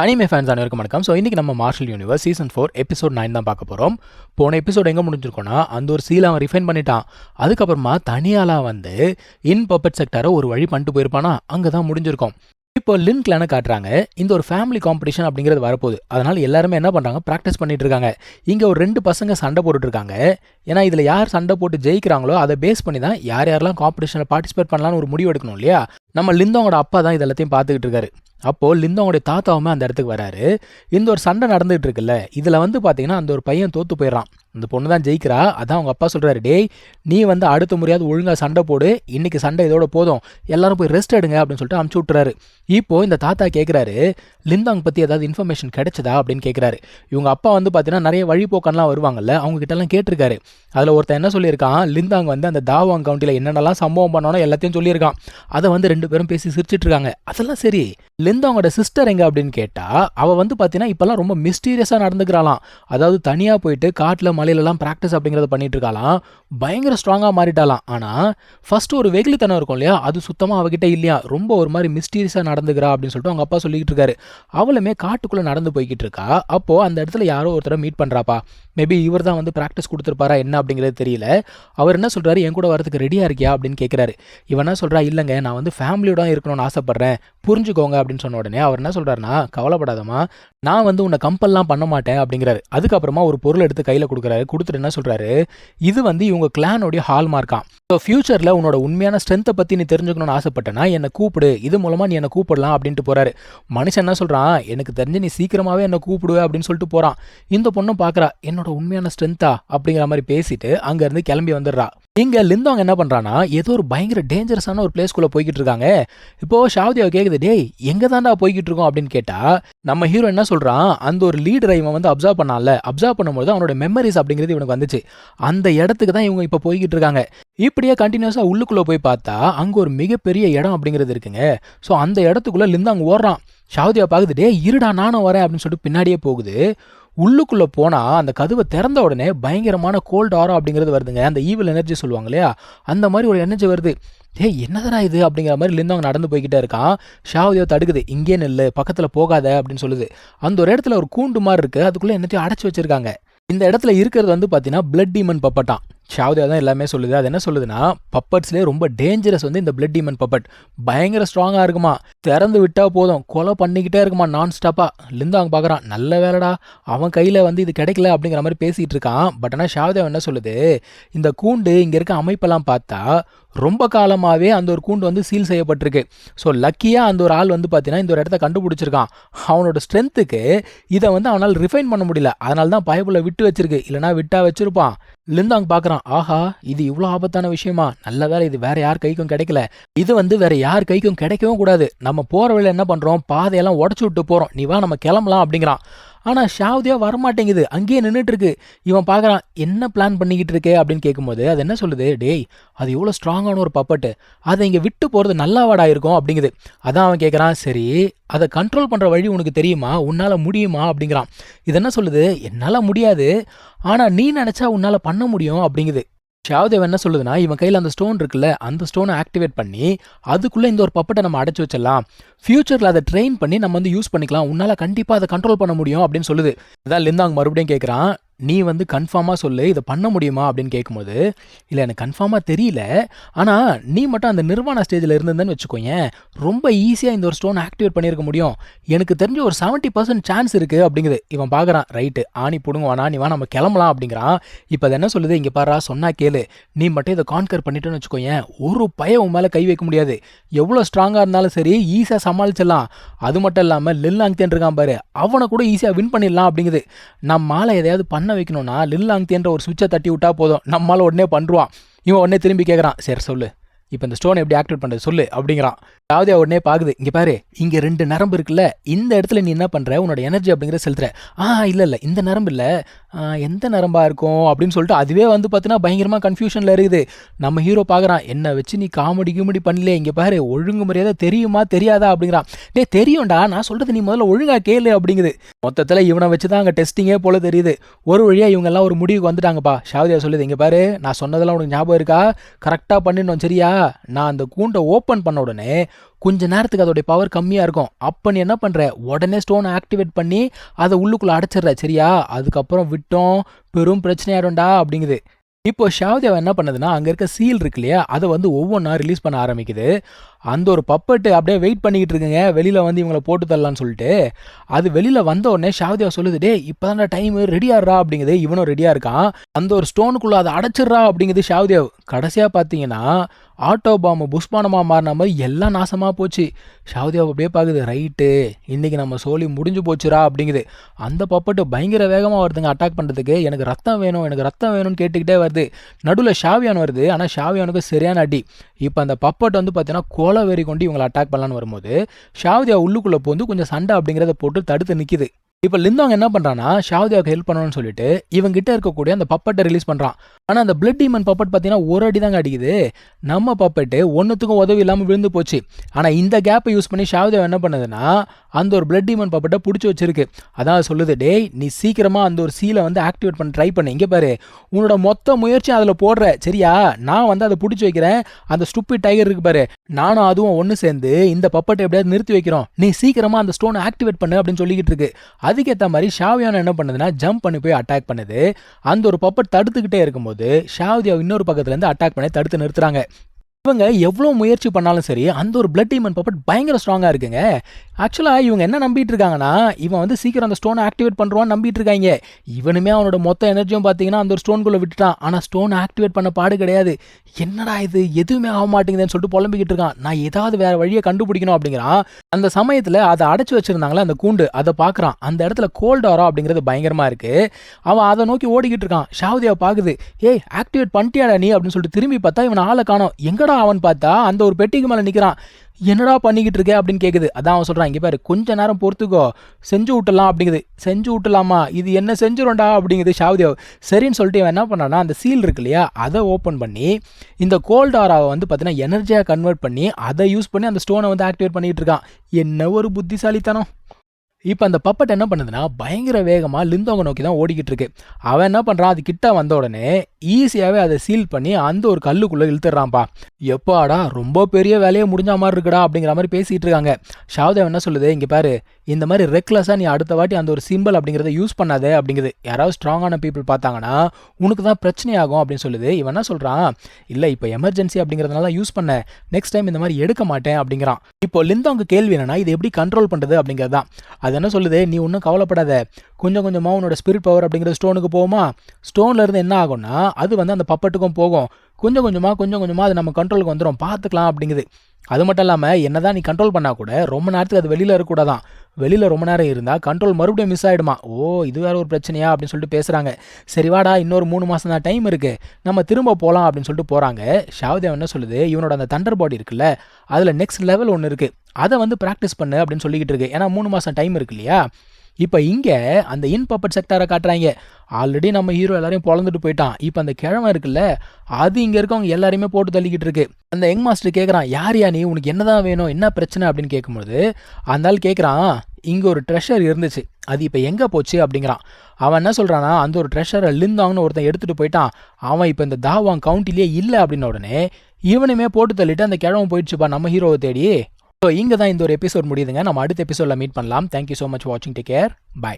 Anime fans அனைவருக்கும் வணக்கம். So இன்றைக்கி நம்ம martial universe season four episode nine தான் பார்க்க போகிறோம் போன எபிசோட் எங்கே முடிஞ்சிருக்கோன்னா அந்த ஒரு சீலை அவன் ரிஃபைன் பண்ணிட்டான். அதுக்கப்புறமா தனியாலாக வந்து இன் பப்பட் செக்டரை ஒரு வழி பண்ணிட்டு போயிருப்பானா? அங்கே தான் முடிஞ்சிருக்கும். இப்போ லின் கிளானை காட்டுறாங்க. இந்த ஒரு ஃபேமிலி காம்படிஷன் அப்படிங்கிறது வரப்போகுது. அதனால் எல்லாருமே என்ன பண்ணுறாங்க ப்ராக்டிஸ் பண்ணிட்டு இருக்காங்க. இங்கே ஒரு ரெண்டு பசங்க சண்டை போட்டுட்ருக்காங்க. ஏன்னா இதில் யார் சண்டை போட்டு ஜெயிக்கிறாங்களோ அதை பேஸ் பண்ணி தான் யார் யாரெல்லாம் காம்படிஷனில் பார்ட்டிசிபேட் பண்ணலான்னு ஒரு முடிவு எடுக்கணும் இல்லையா? நம்ம லிந்தோங்களோட அப்பா தான் இது எல்லாத்தையும் பார்த்துக்கிட்டு இருக்காரு. அப்போது லிந்தோங்களுடைய தாத்தாவுமே அந்த இடத்துக்கு வராரு. இந்த ஒரு சண்டை நடந்துகிட்டு இருக்குல்ல இதில் வந்து பார்த்தீங்கன்னா அந்த ஒரு பையன் தோற்று போயிடுறான். இந்த பொண்ணு தான் ஜெயிக்கிறா. அதான் அவங்க அப்பா சொல்கிறாரு டேய் நீ வந்து அடுத்த முறையாவது ஒழுங்காக சண்டை போடு. இன்றைக்கி சண்டை இதோட போதும். எல்லாரும் போய் ரெஸ்ட் எடுங்க அப்படின்னு சொல்லிட்டு அமுச்சு விட்டுறாரு. இப்போது இந்த தாத்தா கேட்குறாரு லிந்தாங் பற்றி ஏதாவது இன்ஃபர்மேஷன் கிடைச்சதா? அப்படின்னு கேட்குறாரு இவங்க அப்பா வந்து பார்த்தீங்கன்னா நிறைய வழிபோக்கன்லாம் வருவாங்கல்ல அவங்க கிட்டலாம் கேட்டிருக்காரு. அதில் ஒருத்தன் என்ன சொல்லியிருக்கான் லிந்தாங் வந்து அந்த தாவாங் கவுண்டியில் என்னென்னலாம் சம்பவம் பண்ணணும் எல்லாத்தையும் சொல்லியிருக்கான். அதை வந்து ரெண்டு பேரும் பேசி சிரிச்சிட்டு இருக்காங்க அதெல்லாம் சரி லிந்தாங்கோட சிஸ்டர் எங்க அப்படின்னு கேட்டால் அவள் வந்து பார்த்தீங்கன்னா இப்போல்லாம் ரொம்ப மிஸ்டீரியஸாக நடந்துக்கிறாளாம். அதாவது தனியாக போயிட்டு காட்டில் மலையிலலாம் ப்ராக்டிஸ் அப்படிங்கிறத பண்ணிட்டு இருக்காளாம் பயங்கர ஸ்ட்ராங்காக மாறிட்டாலாம் ஆனால் ஃபர்ஸ்ட் ஒரு வெகுளித்தனம் இருக்கும் இல்லையா? அது சுத்தமாக அவகிட்ட இல்லையா? ரொம்ப ஒரு மாதிரி மிஸ்டீரியஸாக நடந்துக்கிறா அப்படின்னு சொல்லிட்டு அவங்க அப்பா சொல்லிக்கிட்டு இருக்காரு அவளுமே காட்டுக்குள்ளே நடந்து போய்கிட்டு இருக்கா அப்போது அந்த இடத்துல யாரோ ஒருத்தரை மீட் பண்ணுறாப்பா மேபி இவர் தான் வந்து ப்ராக்டிஸ் கொடுத்துருப்பாரா என்ன அப்படிங்கிறது தெரியல. அவர் என்ன சொல்கிறாரு என் கூட வரதுக்கு ரெடியாக இருக்கியா? அப்படின்னு கேட்குறாரு இவன் என்ன சொல்கிறா இல்லைங்க நான் வந்து ஃபேமிலியோட இருக்கணும்னு ஆசைப்பட்றேன். புரிஞ்சுக்கோங்க அப்படின்னு சொன்ன உடனே அவர் என்ன சொல்கிறாருன்னா கவலைப்படாதம்மா. நான் வந்து உன்னை கம்பல்லாம் பண்ண மாட்டேன் அப்படிங்கிறாரு. அதுக்கப்புறமா ஒரு பொருள் எடுத்து கையில் கொடுக்குறாரு. கொடுத்துட்டு என்ன சொல்கிறாரு இது வந்து இவங்க கிளானோடைய ஹால் மார்க்காம் ஸோ ஃபியூச்சரில் உன்னோட உண்மையான ஸ்ட்ரென்த்தை பற்றி நீ தெரிஞ்சுக்கணும்னு ஆசைப்பட்டேன்னா என்னை கூப்பிடு. இது மூலமாக நீ என்னை கூப்பிடலாம் அப்படின்ட்டு போகிறாரு மனுஷன் என்ன சொல்கிறான் எனக்கு தெரிஞ்சு நீ சீக்கிரமாகவே என்னை கூப்பிடுவே அப்படின்னு சொல்லிட்டு போகிறான் இந்த பொண்ணும் பார்க்குறா என்னோட உண்மையான ஸ்ட்ரென்த்தா அப்படிங்கிற மாதிரி பேசிட்டு அங்கேருந்து கிளம்பி வந்துடுறா. இங்கே லிந்தாங் என்ன பண்ணுறான்னா ஏதோ ஒரு பயங்கர டேஞ்சரஸான ஒரு பிளேஸ்க்குள்ளே போய்கிட்டு இருக்காங்க இப்போ ஷாவதியாவை கேட்குது டேய் எங்கே தாண்டா போய்கிட்டு இருக்கோம் அப்படின்னு கேட்டால் நம்ம ஹீரோ என்ன சொல்கிறான் அந்த ஒரு லீடரை இவன் வந்து அப்சர்வ் பண்ணால அப்சர்வ் பண்ணும்போது அவனோட மெமரிஸ் அப்படிங்கிறது இவனுக்கு வந்துச்சு. அந்த இடத்துக்கு தான் இவங்க இப்போ போய்கிட்டு இருக்காங்க இப்படியே கண்டினியூஸாக உள்ளுக்குள்ளே போய் பார்த்தா அங்கே ஒரு மிகப்பெரிய இடம் அப்படிங்கிறது இருக்குங்க. ஸோ அந்த இடத்துக்குள்ளே லிந்தாங் ஓடுறான். ஷாவதியா பார்க்குது டே இருடா நானும் வரேன் அப்படின்னு சொல்லிட்டு பின்னாடியே போகுது. உள்ளுக்குள்ளே போனால் அந்த கதவை திறந்த உடனே பயங்கரமான கோல்டு ஆரோ அப்படிங்கிறது வருதுங்க. அந்த ஈவில் எனர்ஜி சொல்லுவாங்க இல்லையா? அந்த மாதிரி ஒரு எனர்ஜி வருது. ஏய் என்னதானா இது? அப்படிங்கிற மாதிரி லிந்தவங்க நடந்து போய்கிட்டே இருக்கான். ஷாவதியோ தடுக்குது. இங்கே நெல்லு. பக்கத்தில் போகாத. அப்படின்னு சொல்லுது. அந்த ஒரு இடத்துல ஒரு கூண்டு மாதிரி இருக்குது அதுக்குள்ளே என்னத்தையும் அடைச்சி வச்சுருக்காங்க. இந்த இடத்துல இருக்கிறது வந்து பார்த்தீங்கன்னா பிளட் டீமன் பப்பட்டான். ஷாவதியா தான் எல்லாமே சொல்லுது. அது என்ன சொல்லுதுன்னா பப்பட்ஸ்லேயே ரொம்ப டேஞ்சரஸ் வந்து இந்த பிளட் டீமன் பப்பட் பயங்கர ஸ்ட்ராங்காக இருக்குமா? திறந்து விட்டால் போதும். கொலை பண்ணிக்கிட்டே இருக்குமா நான் ஸ்டாப்பாக லிந்தாங்க பார்க்குறான் நல்ல வேலைடா. அவன் கையில் வந்து இது கிடைக்கல அப்படிங்கிற மாதிரி பேசிகிட்டு இருக்கான். பட் ஆனால் ஷாவதியா என்ன சொல்லுது? இந்த கூண்டு இங்கே இருக்க அமைப்பெல்லாம் பார்த்தா ரொம்ப காலமாகவே அந்த ஒரு கூண்டு வந்து சீல் செய்யப்பட்டிருக்கு. ஸோ லக்கியாக அந்த ஒரு ஆள் வந்து பார்த்தீங்கன்னா இந்த ஒரு இடத்த கண்டுபிடிச்சிருக்கான். அவனோட ஸ்ட்ரென்த்துக்கு இதை வந்து அவனால் ரிஃபைன் பண்ண முடியல. அதனால தான் பயப்புல விட்டு வச்சிருக்கு. இல்லைனா விட்டா வச்சிருப்பான். லிந்தாங் பார்க்குறான் ஆஹா இது இவ்வளோ ஆபத்தான விஷயமா? நல்ல வேலை இது வேற யார் கைக்கும் கிடைக்கல. இது வந்து வேற யார் கைக்கும் கிடைக்கவும் கூடாது. நம்ம போகிற வழியில் என்ன பண்ணுறோம் பாதையெல்லாம் உடச்சி விட்டு போகிறோம் நீ வா நம்ம கிளம்பலாம் அப்படிங்கிறான். ஆனால் ஷாவதியா வரமாட்டேங்குது. அங்கேயே நின்றுட்டு இருக்கு இவன் பார்க்குறான் என்ன பிளான் பண்ணிக்கிட்டு இருக்கே அப்படின்னு கேட்கும்போது அது என்ன சொல்லுது? டேய் அது எவ்வளோ ஸ்ட்ராங்கான ஒரு பப்பட்டு அதை இங்கே விட்டு போகிறது நல்லாவாடா இருக்கும் அப்படிங்குது. அதான் அவன் கேட்குறான் சரி அதை கண்ட்ரோல் பண்ணுற வழி உனக்கு தெரியுமா? உன்னால் முடியுமா? அப்படிங்கிறான். இது என்ன சொல்லுது? என்னால் முடியாது. ஆனால் நீ நினச்சா உன்னால் பண்ண முடியும் அப்படிங்குது. ஷாவ்தேவ் என்ன சொல்லுதுன்னா இவன் கையில் அந்த ஸ்டோன் இருக்குல்ல அந்த ஸ்டோனை ஆக்டிவேட் பண்ணி அதுக்குள்ளே இந்த ஒரு பப்பட்டை நம்ம அடைச்சி வச்சிடலாம். ஃபியூச்சரில் அதை ட்ரெயின் பண்ணி நம்ம வந்து யூஸ் பண்ணிக்கலாம். உன்னால் கண்டிப்பாக அதை கண்ட்ரோல் பண்ண முடியும் அப்படின்னு சொல்லுது. அதான் லிந்தாங் மறுபடியும் கேட்குறான் நீ வந்து கன்ஃபார்மாக சொல்லு இதை பண்ண முடியுமா அப்படின்னு கேட்கும்போது இல்லை எனக்கு கன்ஃபார்மாக தெரியல. ஆனால் நீ மட்டும் அந்த நிர்வாண ஸ்டேஜில் இருந்ததுன்னு வச்சுக்கோயேன் ரொம்ப ஈஸியாக இந்த ஒரு ஸ்டோன் ஆக்டிவேட் பண்ணியிருக்க முடியும். எனக்கு தெரிஞ்ச ஒரு செவன்ட்டி பர்சன்ட் சான்ஸ் இருக்குது அப்படிங்குது. இவன் பார்க்குறான் ரைட்டு ஆணி பிடுங்குவானா நீ வா நம்ம கிளம்பலாம் அப்படிங்கிறான். இப்போ அது என்ன சொல்லுது? இங்கே பாரா சொன்னா கேளு. நீ மட்டும் இதை கான்கர் பண்ணிட்டேன்னு வச்சுக்கோயேன் ஒரு பையன் உன் மேலே கை வைக்க முடியாது. எவ்வளோ ஸ்ட்ராங்காக இருந்தாலும் சரி ஈஸியாக சமாளிச்சிடலாம். அது மட்டும் இல்லாமல் லில்லாங்தேன் இருக்கான் பாரு அவனை கூட ஈஸியாக வின் பண்ணிடலாம் அப்படிங்குது. நம்மளால் எதையாவது பண்ண வைக்கணும்னா லில்லாங்தேன்ற ஒரு சுவிட்சை தட்டி விட்டா போதும். நம்மளால் உடனே பண்ணுறான் இவன் உடனே திரும்பி கேட்குறான் சரி சொல்லு. இப்போ இந்த ஸ்டோன் எப்படி ஆக்டிவேட் பண்ணுறது சொல்லு அப்படிங்கிறான். அதாவது உடனே பார்க்குது இங்கே பாரு இங்கே ரெண்டு நரம்பு இருக்குல்ல இந்த இடத்துல நீ என்ன பண்ணுற உன்னோட எனர்ஜி அப்படிங்கிற செலுத்துற. ஆ இல்லை இல்லை. இந்த நரம்பு இல்லை. எந்த நரம்பாக இருக்கும் அப்படின்னு சொல்லிட்டு அதுவே வந்து பார்த்தீங்கன்னா பயங்கரமாக கன்ஃபியூஷனில் இருக்குது. நம்ம ஹீரோ பார்க்குறான் என்னை வச்சு நீ காமெடி கிமெடி பண்ணலையே? இங்கே பாரு ஒழுங்கு மரியாதை தெரியுமா தெரியாதா? அப்படிங்கிறான். டே தெரியும்டா நான் சொல்கிறது நீ முதல்ல ஒழுங்காக கேளு அப்படிங்குது. மொத்தத்தில் இவனை வச்சு தான் அங்கே டெஸ்டிங்கே போல தெரியுது. ஒரு வழியாக இவங்கெல்லாம் ஒரு முடிவுக்கு வந்துட்டாங்கப்பா. ஷாவதியா சொல்லுது இங்கே பாரு நான் சொன்னதெல்லாம் உனக்கு ஞாபகம் இருக்கா? கரெக்டாக பண்ணிடணும் சரியா? நான் அந்த கூண்டை ஓப்பன் பண்ண உடனே கொஞ்ச நேரத்துக்கு அதோடைய பவர் கம்மியாக இருக்கும். அப்போ நீ என்ன பண்ணுற உடனே ஸ்டோனை ஆக்டிவேட் பண்ணி அதை உள்ளுக்குள்ளே அடைச்சிடுற. சரியா? அதுக்கப்புறம் விட்டோம். பெரும் பிரச்சனையாயிடும்டா அப்படிங்குது. இப்போ ஷாவ்தேவ் என்ன பண்ணுதுன்னா அங்கே இருக்க சீல் இருக்கு இல்லையா? அதை வந்து ஒவ்வொன்றா ரிலீஸ் பண்ண ஆரம்பிக்குது. அந்த ஒரு பப்பட்டு அப்படியே வெயிட் பண்ணிக்கிட்டு இருக்குங்க. வெளியில் வந்து இவங்களை போட்டு தரலான்னு சொல்லிட்டு. அது வெளியில் வந்த உடனே ஷாவதியா சொல்லுது டே இப்போ டைம் ரெடியாடுறா அப்படிங்குது. இவனும் ரெடியாக இருக்கான். அந்த ஒரு ஸ்டோனுக்குள்ளே அதை அடைச்சிட்றா அப்படிங்குது ஷாவதியா. கடைசியாக பார்த்தீங்கன்னா ஆட்டோ பாம்பு புஷ்பானமாக மாறின மாதிரி எல்லாம் நாசமாக போச்சு. ஷாவதியா அப்படியே பார்க்குது ரைட்டு இன்றைக்கி நம்ம சோழி முடிஞ்சு போச்சுரா அப்படிங்குது. அந்த பப்பட்டு பயங்கர வேகமாக வருதுங்க அட்டாக் பண்ணுறதுக்கு எனக்கு ரத்தம் வேணும் எனக்கு ரத்தம் வேணும்னு கேட்டுக்கிட்டே வருது. நடுவில் ஷாவியான் வருது ஆனால் ஷாவியானுக்கு சரியான அடி. இப்போ அந்த பப்பட் வந்து பார்த்தீங்கன்னா கோல வெறி கொண்டு இவங்களை அட்டாக் பண்ணலான்னு வரும்போது ஷாவதியா உள்ளுக்குள்ளே போந்து கொஞ்சம் சண்டை அப்படிங்கிறத போட்டு தடுத்து நிற்கிது இப்போ லிந்தாங் என்ன பண்ணுறான்னா ஷாவதியாவுக்கு ஹெல்ப் பண்ணணும்னு சொல்லிட்டு இவங்க கிட்ட இருக்கக்கூடிய அந்த பப்பட்டை ரிலீஸ் பண்ணுறான் ஆனால் அந்த பிளட் டீமன் பப்பட் பார்த்தீங்கன்னா ஒரு அடி தாங்க அடிக்குது. நம்ம பப்பட்டு ஒன்றுத்துக்கும் உதவி இல்லாமல் விழுந்து போச்சு. ஆனால் இந்த கேப்பை யூஸ் பண்ணி ஷாவ்தேவ் என்ன பண்ணுதுன்னா அந்த ஒரு பிளட் டீமன் பப்பட்டை பிடிச்சி வச்சிருக்கு. அதான் சொல்லுது டேய் நீ சீக்கிரமாக அந்த ஒரு சீலை வந்து ஆக்டிவேட் பண்ண ட்ரை பண்ணு. இங்கே பாரு உன்னோட மொத்த முயற்சி அதில் போடுற. சரியா? நான் வந்து அதை பிடிச்சி வைக்கிறேன். அந்த ஸ்டூப்பி டைகர் இருக்கு பாரு நானும் அதுவும் ஒன்று சேர்ந்து இந்த பப்பட்டை எப்படியாவது நிறுத்தி வைக்கிறோம். நீ சீக்கிரமாக அந்த ஸ்டோனை ஆக்டிவேட் பண்ணு அப்படின்னு சொல்லிக்கிட்டு இருக்கு. அதுக்கேற்ற மாதிரி ஷாவியான என்ன பண்ணுதுன்னா ஜம்ப் பண்ணி போய் அட்டாக் பண்ணுது. அந்த ஒரு பப்பட் தடுத்துக்கிட்டே இருக்கும்போது ஷாவ்தியா இன்னொரு பக்கத்துலேருந்து அட்டாக் பண்ணி தடுத்து நிறுத்துறாங்க. இவங்க எவ்வளோ முயற்சி பண்ணாலும் சரி அந்த ஒரு பிளட் டீமன் பப்பட் பயங்கர ஸ்ட்ராங்காக இருக்குங்க. ஆக்சுவலாக இவங்க என்ன நம்பிட்டு இருக்காங்கன்னா இவன் வந்து சீக்கிரம் அந்த ஸ்டோனை ஆக்டிவேட் பண்ணுறான்னு நம்பிட்டு இருக்காங்க. இவனுமே அவனோட மொத்த எனர்ஜியும் பார்த்தீங்கன்னா அந்த ஒரு ஸ்டோன்குள்ளே விட்டுட்டான். ஆனால் ஸ்டோன் ஆக்டிவேட் பண்ண பாடு கிடையாது. என்னடா இது எதுவுமே ஆக மாட்டேங்குதுன்னு சொல்லிட்டு புலம்பிக்கிட்டு இருக்கான். நான் ஏதாவது வேற வழியை கண்டுபிடிக்கணும் அப்படிங்கிறான். அந்த சமயத்தில் அதை அடைச்சி வச்சிருந்தாங்களே அந்த கூண்டு அதை பார்க்குறான் அந்த இடத்துல கோல்டாரா அப்படிங்கிறது பயங்கரமாக இருக்கு. அவன் அதை நோக்கி ஓடிக்கிட்டு இருக்கான். ஷாவதியா பார்க்குது ஏய் ஆக்டிவேட் பண்ணிட்டியாடா நீ? அப்படின்னு சொல்லிட்டு திரும்பி பார்த்தா இவன் ஆளை காணோம். எங்கடா அவன் பார்த்தா அந்த ஒரு பெட்டிக்கு மேலே நிற்கிறான் என்னடா பண்ணிக்கிட்டு இருக்க? அப்படின்னு கேட்குது அதான் அவன் சொல்கிறான் இங்கே பாரு கொஞ்ச நேரம் பொறுத்துக்கோ. செஞ்சு விட்டலாம் அப்படிங்குது. செஞ்சு விட்டலாமா இது என்ன செஞ்சிரும்டா? அப்படிங்குது ஷாவதியாவ் சரின்னு சொல்லிட்டு இவன் என்ன பண்ணான்னா அந்த சீல் இருக்கு இல்லையா அதை ஓப்பன் பண்ணி இந்த கோல்ட் ஆராவை வந்து பார்த்தீங்கன்னா எனர்ஜியாக கன்வெர்ட் பண்ணி அதை யூஸ் பண்ணி அந்த ஸ்டோனை வந்து ஆக்டிவேட் பண்ணிகிட்டு இருக்கான். என்ன ஒரு புத்திசாலித்தனம். இப்போ அந்த பப்பட் என்ன பண்ணுதுன்னா பயங்கர வேகமாக லிந்தோங்க நோக்கி தான் ஓடிக்கிட்டு இருக்கு. அவன் என்ன பண்ணுறான் அது கிட்ட வந்த உடனே ஈஸியாகவே அதை சீல் பண்ணி அந்த ஒரு கல்லுக்குள்ளே இழுத்துறான்ப்பா எப்பாடா ரொம்ப பெரிய வேலையை முடிஞ்ச மாதிரி இருக்குடா அப்படிங்கிற மாதிரி பேசிகிட்டு இருக்காங்க. ஷாவ்தேவ் என்ன சொல்லுது? இங்கே பாரு இந்த மாதிரி ரெக்லெஸ்ஸாக நீ அடுத்த வாட்டி அந்த ஒரு சிம்பிள் அப்படிங்கிறத யூஸ் பண்ணாத அப்படிங்குது. யாராவது ஸ்ட்ராங்கான பீப்புள் பார்த்தாங்கன்னா உனக்கு தான் பிரச்சனையாகும் அப்படின்னு சொல்லுது. இவன் என்ன சொல்கிறான் இல்லை இப்போ எமர்ஜென்சி அப்படிங்கிறதுனால யூஸ் பண்ண நெக்ஸ்ட் டைம் இந்த மாதிரி எடுக்க மாட்டேன் அப்படிங்கிறான். இப்போ லிந்தவங்க கேள்வி என்னன்னா இது எப்படி கண்ட்ரோல் பண்ணுறது அப்படிங்கிறது தான். அது என்ன சொல்லுது? நீ ஒன்றும் கவலைப்படாத. கொஞ்சம் கொஞ்சமாக உன்னோட ஸ்பிரிட் பவர் அப்படிங்கிற ஸ்டோனுக்கு போகுமா? ஸ்டோனில் இருந்து என்ன ஆகும்னா அது வந்து அந்த பப்பட்டுக்கும் போகும். கொஞ்சம் கொஞ்சமாக கொஞ்சம் கொஞ்சமாக அது நம்ம கண்ட்ரோலுக்கு வந்துடும் பார்த்துக்கலாம் அப்படிங்குது. அது மட்டும் இல்லாமல் என்ன தான் நீ கண்ட்ரோல் பண்ணால் கூட ரொம்ப நேரத்துக்கு அது வெளியில் இருக்கக்கூடாதான். வெளியில் ரொம்ப நேரம் இருந்தால் கண்ட்ரோல் மறுபடியும் மிஸ் ஆகிடுமா ஓ இது வேறு ஒரு பிரச்சனையா? அப்படின்னு சொல்லிட்டு பேசுகிறாங்க சரி வாடா இன்னொரு மூணு மாதம் தான் டைம் இருக்குது நம்ம திரும்ப போகலாம் அப்படின்னு சொல்லிட்டு போகிறாங்க ஷாவதேவ் என்ன சொல்லுது? இவனோட அந்த தண்டர் பாடி இருக்குல்ல அதில் நெக்ஸ்ட் லெவல் ஒன்று இருக்குது அதை வந்து ப்ராக்டிஸ் பண்ணு அப்படின்னு சொல்லிக்கிட்டு இருக்கு. ஏன்னா மூணு மாதம் டைம் இருக்கு இல்லையா? இப்போ இங்கே அந்த இன் பப்பட் செக்டாரை காட்டுறாங்க. ஆல்ரெடி நம்ம ஹீரோ எல்லாரையும் பொழந்துட்டு போயிட்டான். இப்போ அந்த கிழமை இருக்குல்ல அது இங்கே இருக்கவங்க எல்லாரையுமே போட்டு தள்ளிக்கிட்டு இருக்கு. அந்த யங் மாஸ்டர் கேட்குறான் யார் யா நீ? உனக்கு என்னதான் வேணும்? என்ன பிரச்சனை? அப்படின்னு கேட்கும்போது அந்த ஆள் கேட்குறான் இங்கே ஒரு ட்ரெஷர் இருந்துச்சு. அது இப்போ எங்கே போச்சு? அப்படிங்கிறான். அவன் என்ன சொல்கிறான்னா அந்த ஒரு ட்ரெஷரை லிந்தாங்னு ஒருத்தன் எடுத்துகிட்டு போயிட்டான். அவன் இப்போ இந்த தாவாங் கவுண்டிலேயே இல்லை அப்படின்ன உடனே இவனுமே போட்டு தள்ளிட்டு அந்த கிழவன் போயிடுச்சுப்பா நம்ம ஹீரோவை தேடி. ஸோ இங்கே தான் இந்த ஒரு எபிசோட் முடியுதுங்க. நம்ம அடுத்த எபிசோடில் மீட் பண்ணலாம். தேங்க்யூ ஸோ மச் வாட்சிங் டேக் கேர் பை